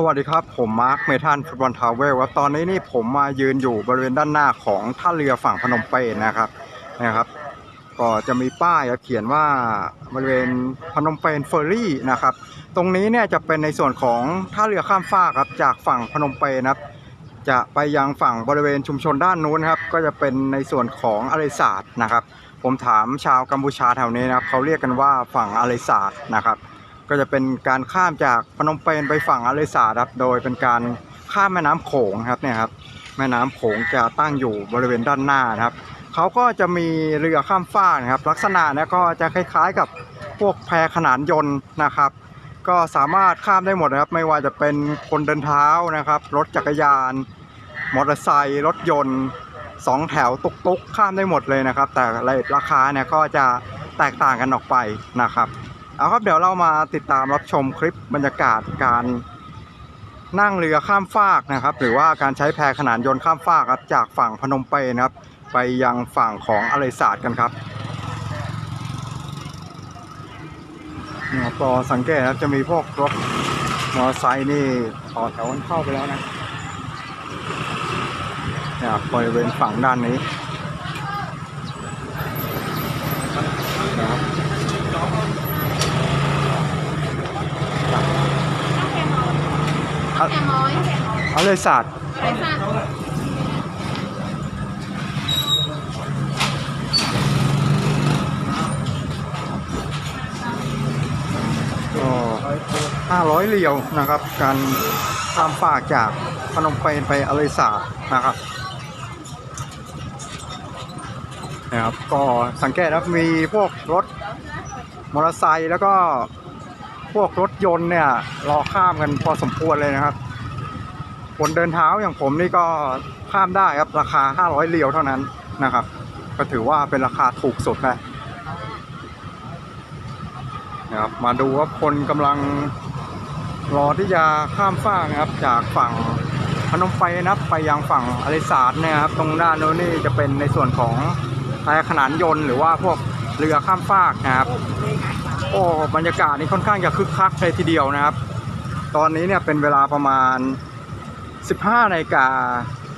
สวัสดีครับ ผมมาร์คเมทันฟุตบอลทาวเวลว่าตอนนี้นี่ผมมายืนอยู่บริเวณด้านหน้าของท่าเรือฝั่งพนมเปญนะครับนะครับ ก็จะมีป้ายเขียนว่าบริเวณพนมเปญเฟอร์รี่นะครับ ตรงนี้เนี่ยจะเป็นในส่วนของท่าเรือข้ามฟากครับจากฝั่งพนมเปญนะครับ จะไปยังฝั่งบริเวณชุมชนด้านนู้นครับ ก็จะเป็นในส่วนของอาริศาสตร์นะครับ ผมถามชาวกัมพูชาแถวนี้นะครับเขาเรียกกันว่าฝั่งอาริศาสตร์นะครับ ก็จะเป็นการข้ามจากพนมเปญไปฝั่งอาริสาครับ โดยเป็นการข้ามแม่น้ำโขงครับเนี่ยครับ แม่น้ำโขงจะตั้งอยู่บริเวณด้านหน้านะครับเขาก็จะมีเรือข้ามฟากนะครับ ลักษณะเนี่ยก็จะคล้ายๆกับพวกแพขนานยนต์นะครับ ก็สามารถข้ามได้หมดนะครับ ไม่ว่าจะเป็นคนเดินเท้านะครับ รถจักรยาน มอเตอร์ไซค์รถยนต์สองแถวตุกๆข้ามได้หมดเลยนะครับ แต่ราคาเนี่ยก็จะแตกต่างกันออกไปนะครับ เอาครับเดี๋ยวเรามาติดตามรับชมคลิปบรรยากาศการนั่งเรือข้ามฟากนะครับ หรือว่าการใช้แพขนานยนต์ข้ามฟากครับจากฝั่งพนมเปญนะครับ ไปยังฝั่งของอาริสาดกันครับเนี่ยก็สังเกตครับจะมีพวกรถมอเตอร์ไซค์นี่ต่อแถวกันเข้าไปแล้วนะเนี่ยบริเวณฝั่งด้านนี้นะครับ แกน้อยแกน้อยอาริสาดไรซ่าก็ห้าร้อยเรียวนะครับ การข้ามฟากจากพนมเปญไปอาริสาดนะครับนะครับก็สังเกตนะครับมีพวกรถมอเตอร์ไซค์แล้วก็ วกรถยนต์เนี่ยรอข้ามกันพอสมควรเลยนะครับ คนเดินเท้าอย่างผมนี่ก็ข้ามได้ครับราคา 500เรียวเท่านั้นนะครับ ก็ถือว่าเป็นราคาถูกสุดแล้วนะครับมาดูว่าคนกำลังรอที่จะข้ามฟากนะครับ จากฝั่งพนมเปนะครับไปยังฝั่งอาริสาดเนี่ยครับ ตรงด้านโน้นนี่จะเป็นในส่วนของแพขนานยนต์หรือว่าพวกเรือข้ามฟากนะครับ โอ้บรรยากาศนี่ค่อนข้างจะคึกคักเลยทีเดียวนะครับ ตอนนี้เนี่ยเป็นเวลาประมาณ 15นาฬิกา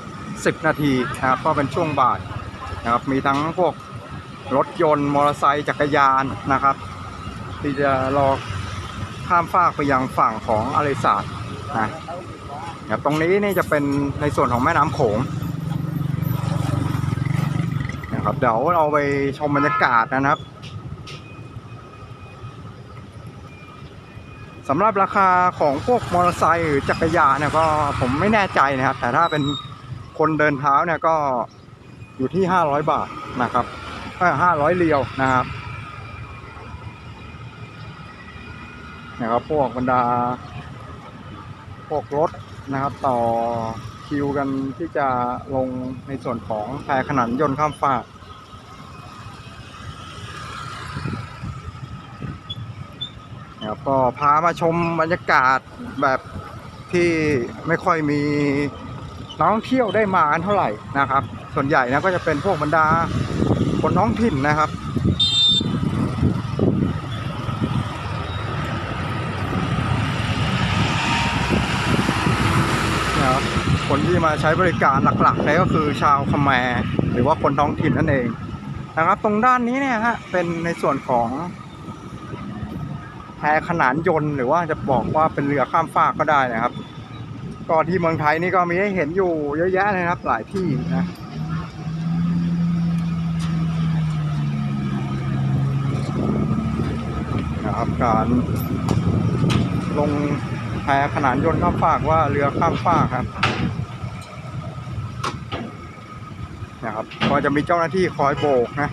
10 นาทีนะครับก็เป็นช่วงบ่ายนะครับมีทั้งพวกรถยนต์มอเตอร์ไซค์จักรยานนะครับ ที่จะรอข้ามฟากไปยังฝั่งของอาริสาดนะครับตรงนี้นี่จะเป็นในส่วนของแม่น้ำโขงนะครับเดี๋ยวเราไปชมบรรยากาศนะครับ สำหรับราคาของพวกมอเตอร์ไซค์หรือจักรยานเนี่ยก็ผมไม่แน่ใจนะครับ แต่ถ้าเป็นคนเดินเท้าเนี่ยก็อยู่ที่ 500 บาทนะครับห้าร้อยเรียวนะครับนะครับพวกบรรดา พวกรถนะครับ ต่อคิวกันที่จะลงในส่วนของแพรขนานยนต์ข้ามฟากนะ ครับก็พามาชมบรรยากาศแบบที่ไม่ค่อยมีนักท่องเที่ยวได้มากันเท่าไหร่นะครับ ส่วนใหญ่นะก็จะเป็นพวกบรรดาคนท้องถิ่นนะครับนะครับคนที่มาใช้บริการหลักๆเลยก็คือชาวคแมรหรือว่าคนท้องถิ่นนั่นเองนะครับ ตรงด้านนี้เนี่ยฮะเป็นในส่วนของ แพขนานยนต์หรือว่าจะบอกว่าเป็นเรือข้ามฟากก็ได้นะครับ ก็ที่เมืองไทยนี่ก็มีให้เห็นอยู่เยอะแยะเลยนะครับ หลายที่นะนะครับการลงแพขนานยนต์ข้ามฟากว่าเรือข้ามฟากครับนะครับก็จะมีเจ้าหน้าที่คอยโบกนะ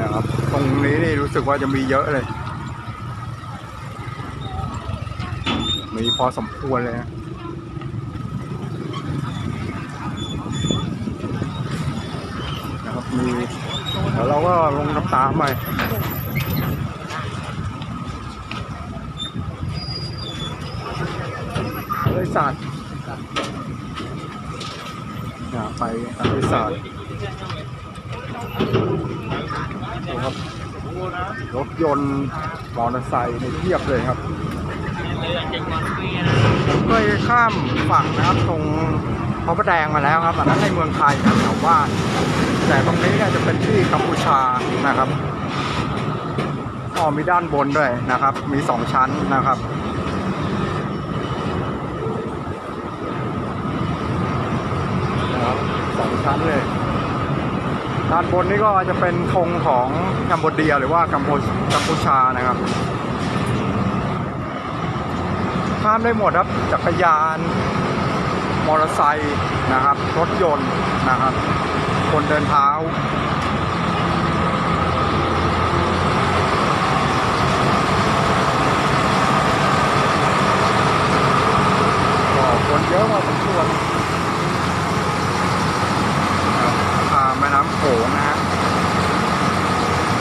นะครับตรงนี้นี่ รู้สึกว่าจะมีเยอะเลย มีพอสมควรเลยนะนะครับมีเดี๋ยวเราก็ลงน้ำตามไปบริษัทเนี่ยไปบริษัทครับ รถยนต์มอเตอร์ไซค์ในเทียบเลยครับผมเคยข้ามฝั่งนะครับตรงพระประแดงมาแล้วครับอันนั้นในเมืองไทยครับแถวบ้าน แต่ตรงนี้เนี่ยจะเป็นที่กัมพูชานะครับอ๋อมีด้านบนด้วยนะครับ มีสองชั้นนะครับนะครับสองชั้นเลย ด้านบนนี่ก็จะเป็นธงของกัมพูเดียหรือว่ากัมพูกัมพูชานะครับข้ามได้หมดครับจักรยาน มอเตอร์ไซค์นะครับ รถยนต์นะครับ คนเดินเท้าคนเยอะพอสมควร ครับผ่านแม่น้ำโขงนะฮะ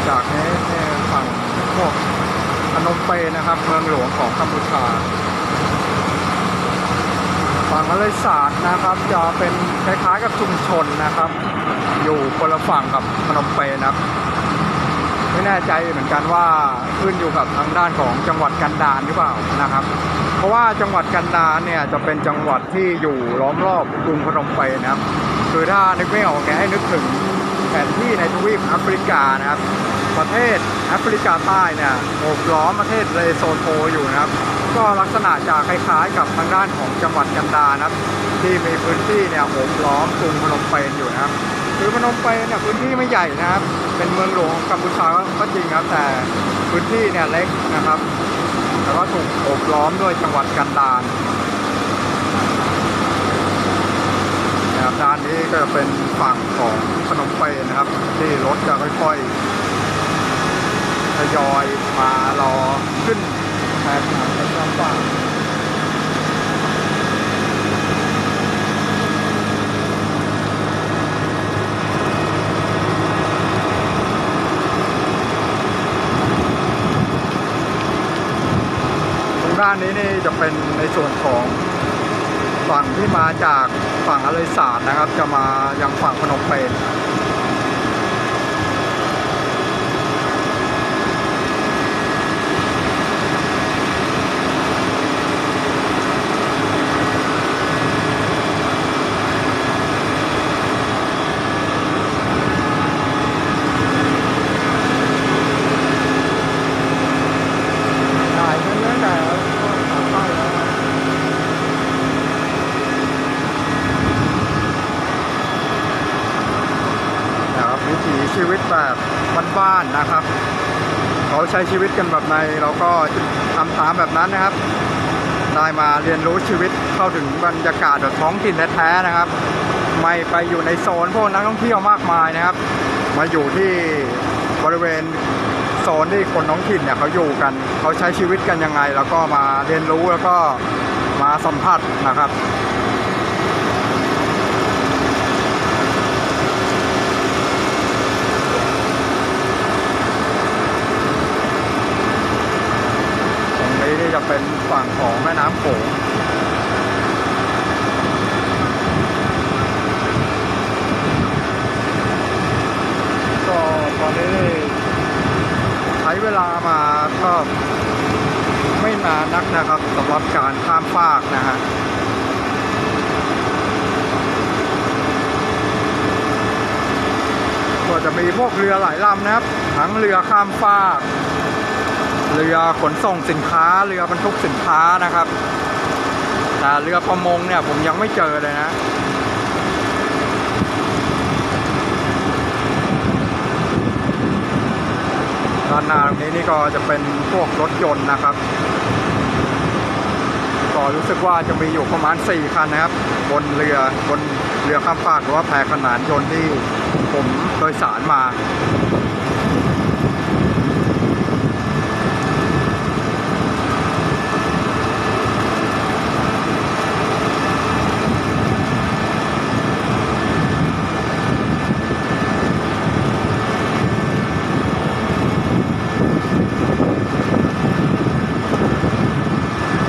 จากนี้เนี่ยฝั่งพวก พนมเปนะครับ เมืองหลวงของกัมพูชาฝั่งมาเลยสาดนะครับ จะเป็นคล้ายๆกับชุมชนนะครับ อยู่คนละฝั่งกับพนมเปญนะครับ ไม่แน่ใจเหมือนกันว่าขึ้นอยู่กับทางด้านของจังหวัดกันดารหรือเปล่านะครับ เพราะว่าจังหวัดกันดารเนี่ยจะเป็นจังหวัดที่อยู่ล้อมรอบกรุงพนมเปญนะครับคือถ้านึกไม่ออกแกให้นึกถึงแผนที่ในทวีปแอฟริกานะครับ ประเทศ แอฟริกาใต้เนี่ยโอบล้อมประเทศเลโซโทอยู่นะครับ ก็ลักษณะจะคล้ายๆกับทางด้านของจังหวัดกันดานะครับ ที่มีพื้นที่เนี่ยโอบล้อมกรุงพนมเปญอยู่นะครับคือพนมเปญเนี่ยพื้นที่ไม่ใหญ่นะครับ เป็นเมืองหลวงของกัมพูชาก็จริงครับแต่พื้นที่เนี่ยเล็กนะครับแต่ว่าถูกโอบล้อมด้วยจังหวัดกันดารนะครับด้านนี้ก็จะเป็นฝั่งของพนมเปญนะครับ ที่รถจะค่อย ๆ ยอยมารอขึ้นแทนทางเป็นลำบากตรงด้านนี้นี่จะเป็นในส่วนของฝั่งที่มาจากฝั่งอเลสาดนะครับ จะมายังฝั่งพนมเปญ ถ่ายกันตั้งแต่ขาเข้าแล้วนะครับวิถีชีวิตแบบ บ้านนะครับเขาใช้ชีวิตกันแบบไหนเราก็ทำตามแบบนั้นนะครับ ได้มาเรียนรู้ชีวิตเข้าถึงบรรยากาศแบบท้องถิ่นแท้ๆนะครับ ไม่ไปอยู่ในโซนพวกนักท่องเที่ยวมากมายนะครับ มาอยู่ที่บริเวณโซนที่คนท้องถิ่นเนี่ยเขาอยู่กันเขาใช้ชีวิตกันยังไง แล้วก็มาเรียนรู้แล้วก็มาสัมผัสนะครับ ตรงนี้นี่ จะเป็นฝั่งของแม่น้ำโขงก็ตอนนี้ใช้เวลามาก็ไม่นานนักนะครับสำหรับการข้ามฟากนะฮะก็จะมีพวกเรือหลายลำนะครับ ทั้งเรือข้ามฟาก เรือขนส่งสินค้าเรือบรรทุกสินค้านะครับ แต่เรือประมงเนี่ยผมยังไม่เจอเลยนะด้านหน้าตรงนี้นี่ก็จะเป็นพวกรถยนต์นะครับ ก็รู้สึกว่าจะมีอยู่ประมาณ 4 คันนะครับ บนเรือบนเรือข้ามฟากหรือว่าแพขนานยนต์ที่ผมโดยสารมา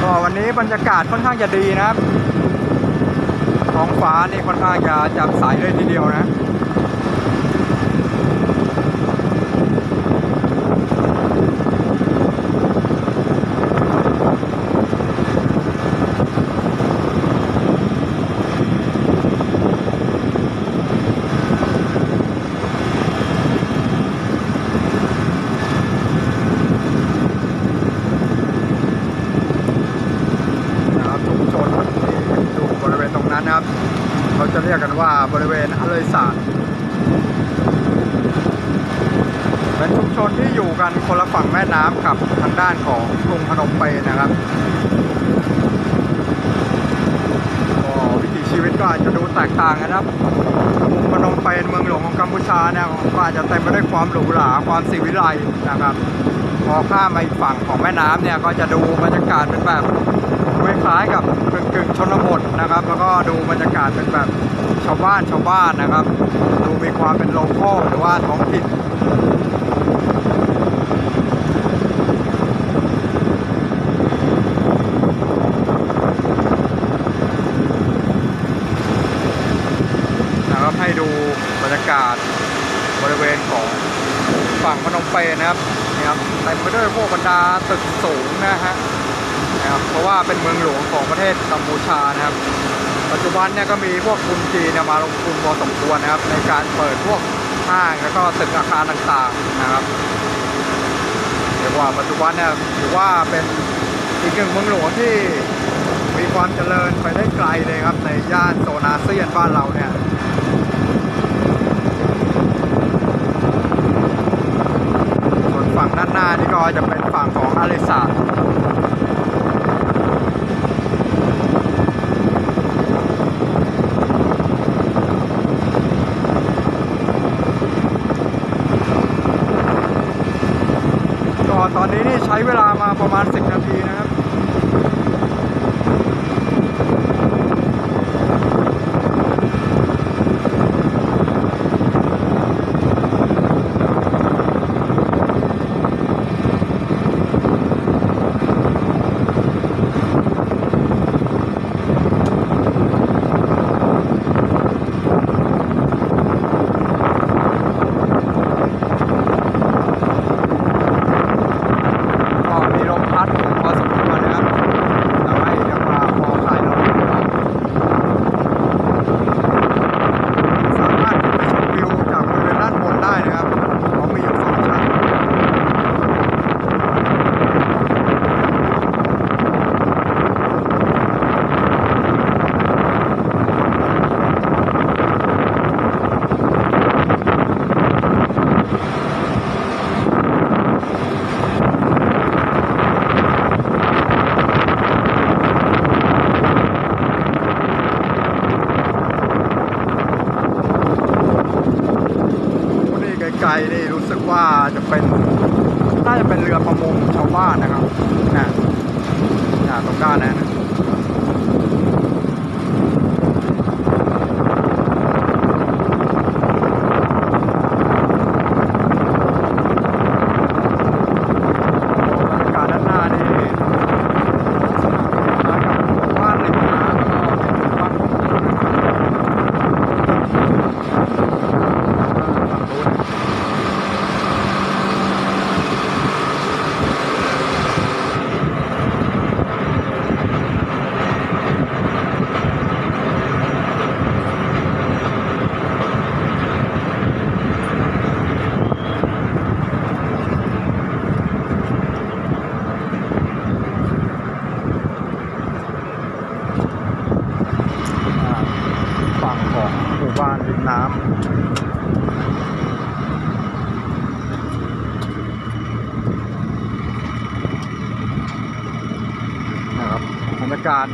ก็วั นี้บรรยากาศค่อนข้างจะดีนะครับท้องฟ้านี่ค่อนข้างจะจับใสเลยทีเดียวนะ รียกกันว่าบริเวณอะเลสานเป็นชุมชนที่อยู่กันคนละฝั่งแม่น้ำกับทางด้านของกรุงพนมเปญนะครับก็วิถีชีวิตก็อาจจะดู แตกต่างกันะครับกรุงพนมเปญเมืองหลวงของกัมพูชาเนี่ยก็อาจจะเต็มไปด้วยความหรูหราความสิวิไลนะครับพอข้ามมาอีกฝั่งของแม่น้ำเนี่ยก็จะดูบรรยากาศเป็นแบบคล้ายๆกับกึ่งกึ่งชนบทนะครับ แล้วก็ดูบรรยากาศเป็นแบบชาวบ้านชาวบ้านนะครับ ดูมีความเป็นโลคอลหรือว่าท้องถิ่นนะครับให้ดูบรรยากาศบริเวณของ ฝั่งพ นมเปญนะครับนี่ครับเต็มไปด้วยพวกบรรดาตึกสูงนะฮะนะครับเพราะว่าเป็นเมืองหลวงของประเทศกัมพูชานะครับ ปัจจุบันเนี่ยก็มีพวกทุนจีนเนี่ยมาลงทุนพอสมควรนะครับ ในการเปิดพวกห้างแล้วก็ตึกอาคารต่างๆนะครับเรียกว่าปัจจุบันเนี่ยถือว่าเป็นอีกหนึ่งเมืองหลวงที่มีความเจริญไปได้ไกลเลยครับในย่านโซนอาเซียนบ้านเราเนี่ย ส่วนฝั่ง ด้านหน้านี่ก็จะเป็นฝั่งของอาเลสาก็ตอนนี้นี่ใช้เวลามาประมาณ 10 นาทีนะ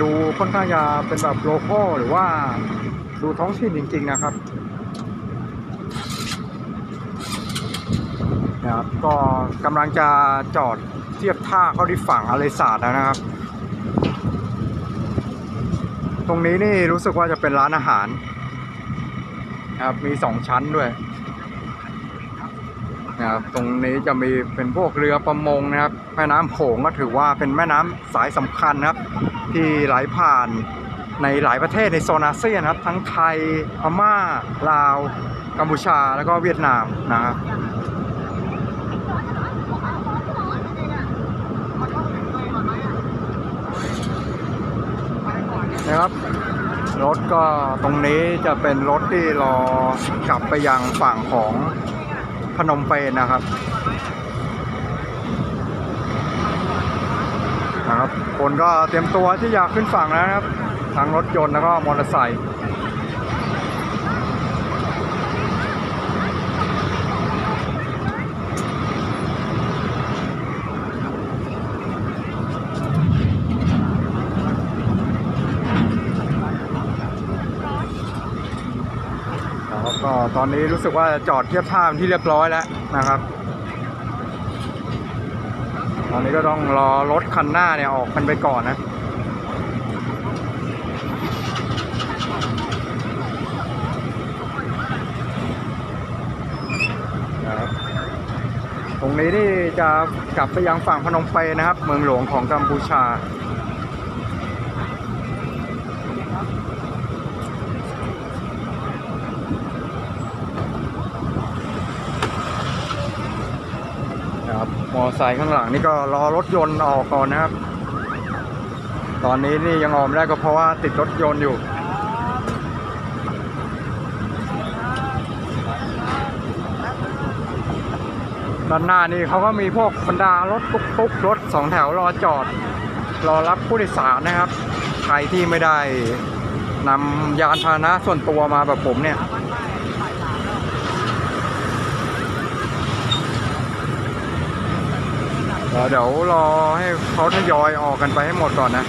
ดูค่อนข้างจะเป็นแบบโลคอลหรือว่าดูท้องถิ่นจริง ๆ นะครับนะครับก็กำลังจะจอดเทียบท่าเข้าที่ฝั่งอาเลสาดแล้วนะครับ ตรงนี้นี่รู้สึกว่าจะเป็นร้านอาหารนะครับมีสองชั้นด้วย นะครับตรงนี้จะมีเป็นพวกเรือประมงนะครับ แม่น้ำโขงก็ถือว่าเป็นแม่น้ำสายสำคัญนะครับ ที่ไหลผ่านในหลายประเทศในโซนอาเซียนครับ ทั้งไทยพม่าลาว กัมพูชาแล้วก็เวียดนามนะครับนะครับรถก็ตรงนี้จะเป็นรถที่รอกลับไปยังฝั่งของ พนมเปญนะครับนะครับ คนก็เตรียมตัวที่อยากขึ้นฝั่งแล้วนะครับ ทั้งรถยนต์แล้วก็มอเตอร์ไซค์ ตอนนี้รู้สึกว่าจอดเทียบท่าเป็นที่เรียบร้อยแล้วนะครับ ตอนนี้ก็ต้องรอรถคันหน้าเนี่ยออกกันไปก่อนนะตรงนี้นี่จะกลับไปยังฝั่งพนมเปญนะครับ เมืองหลวงของกัมพูชา นะครับ มอไซค์ข้างหลังนี่ก็รอรถยนต์ออกก่อนนะครับ ตอนนี้นี่ยังออกไม่ได้ก็เพราะว่าติดรถยนต์อยู่ด้านหน้านี่เขาก็มีพวกบรรดารถตุ๊กๆรถสองแถวรอจอด รอรับผู้โดยสารนะครับ ใครที่ไม่ได้นำยานพาหนะส่วนตัวมาแบบผมเนี่ย เดี๋ยวรอให้เขาทยอยออกกันไปให้หมดก่อนนะ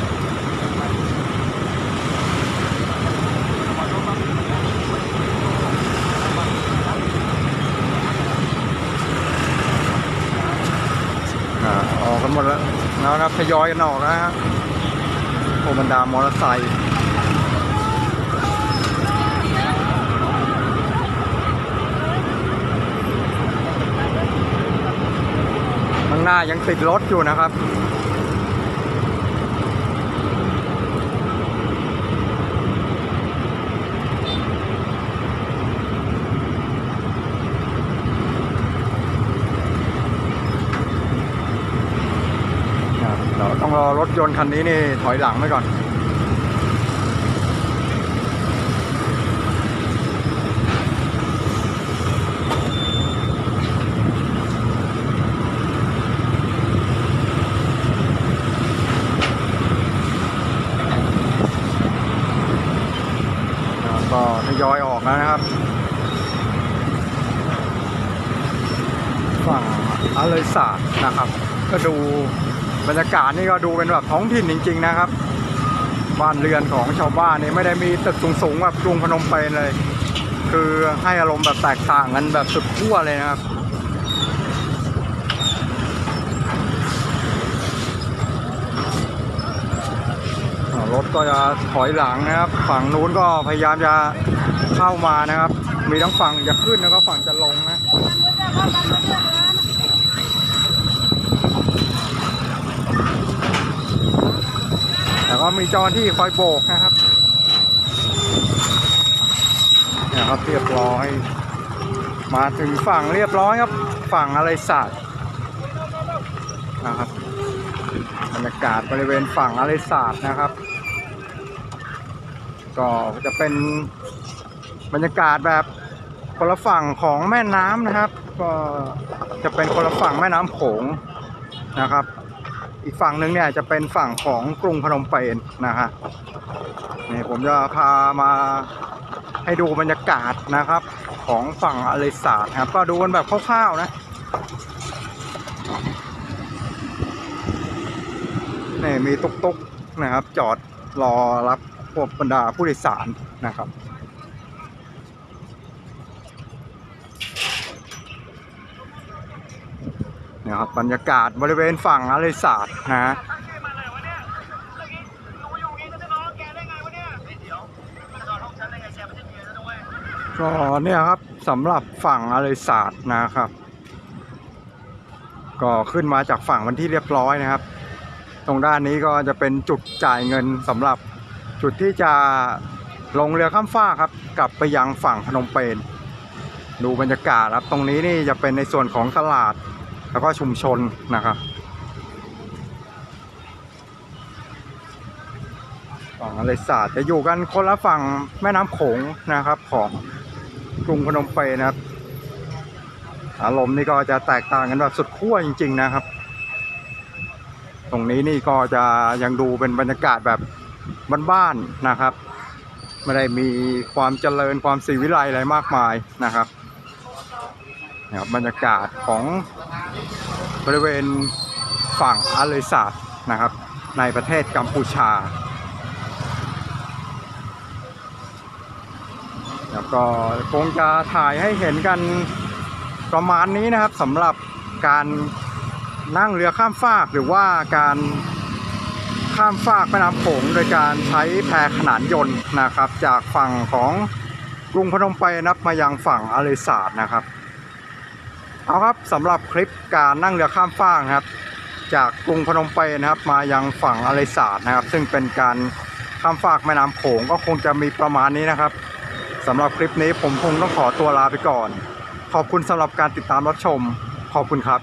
ออกกันหมดแล้วนะครับทยอยกันออกแล้วฮะโอบรรดามอเตอร์ไซค์ข้าง หน้ายังติดรถอยู่นะครับครับเราต้องรอรถยนต์คันนี้นี่ถอยหลังไว้ก่อน ครับก็ทยอยออกแล้วนะครับ ฝั่งอาเลยศาสตร์นะครับ ก็ดูบรรยากาศนี่ก็ดูเป็นแบบท้องถิ่นจริง ๆ นะครับ บ้านเรือนของชาวบ้านนี่ไม่ได้มีตึกสูงๆแบบกรุงพนมเปญเลย คือให้อารมณ์แบบแตกต่างกันแบบสุดขั้วเลยนะครับรถก็จะถอยหลังนะครับ ฝั่งนู้นก็พยายามจะเข้ามานะครับ มีทั้งฝั่งจะขึ้นแล้วก็ฝั่งจะลงนะ แต่ก็ มีจอที่คอยโบกนะครับเนี่ยครับเรียบร้อย มาถึงฝั่งเรียบร้อยครับ ฝั่งอะไรศาสตร์นะครับบรรยากาศบริเวณฝั่งอะไรศาสตร์นะครับ ก็จะเป็นบรรยากาศแบบคนละฝั่งของแม่น้ำนะครับ ก็จะเป็นคนละฝั่งแม่น้ำโขงนะครับ อีกฝั่งหนึ่งเนี่ยจะเป็นฝั่งของกรุงพนมเปญนะฮะนี่ผมจะพามาให้ดูบรรยากาศนะครับของฝั่งอเลสาดครับ ก็ดูกันแบบคร่าวๆนะนี่มีตุ๊กๆนะครับ จอดรอรับพวกบรรดาผู้โดยสารนะครับ นะครับบรรยากาศบริเวณฝั่งอาริสาดนะฮะก็เนี่ยครับสำหรับฝั่งอาริสาดนะครับ ก็ขึ้นมาจากฝั่งวันที่เรียบร้อยนะครับ ตรงด้านนี้ก็จะเป็นจุดจ่ายเงินสำหรับจุดที่จะลงเรือข้ามฟากครับ กลับไปยังฝั่งพนมเปญดูบรรยากาศครับ ตรงนี้นี่จะเป็นในส่วนของตลาด แล้วก็ชุมชนนะครับฝั่งอเลสาดจะอยู่กันคนละฝั่งแม่น้ำโขงนะครับ ของกรุงพนมเปญนะครับ อารมณ์นี่ก็จะแตกต่างกันแบบสุดขั้วจริง ๆนะครับ ตรงนี้นี่ก็จะยังดูเป็นบรรยากาศแบบบ้านๆนะครับ ไม่ได้มีความเจริญความสีวิไลอะไรมากมายนะครับ นะครับบรรยากาศของบริเวณฝั่งอาเลสานะครับ ในประเทศกัมพูชา แล้วก็คงจะถ่ายให้เห็นกันประมาณนี้นะครับสำหรับการนั่งเรือข้ามฟากหรือว่าการข้ามฟากแม่น้ำโขงโดยการใช้แพขนานยนต์นะครับ จากฝั่งของกรุงพนมเปญนับมายังฝั่งอาเลสาดนะครับ เอาครับสำหรับคลิปการนั่งเรือข้ามฟากนะครับ จากกรุงพนมเปญนะครับ มายังฝั่งอาเลสาดนะครับ ซึ่งเป็นการข้ามฟากแม่น้ำโขงก็คงจะมีประมาณนี้นะครับสำหรับคลิปนี้ผมคงต้องขอตัวลาไปก่อน ขอบคุณสำหรับการติดตามรับชม ขอบคุณครับ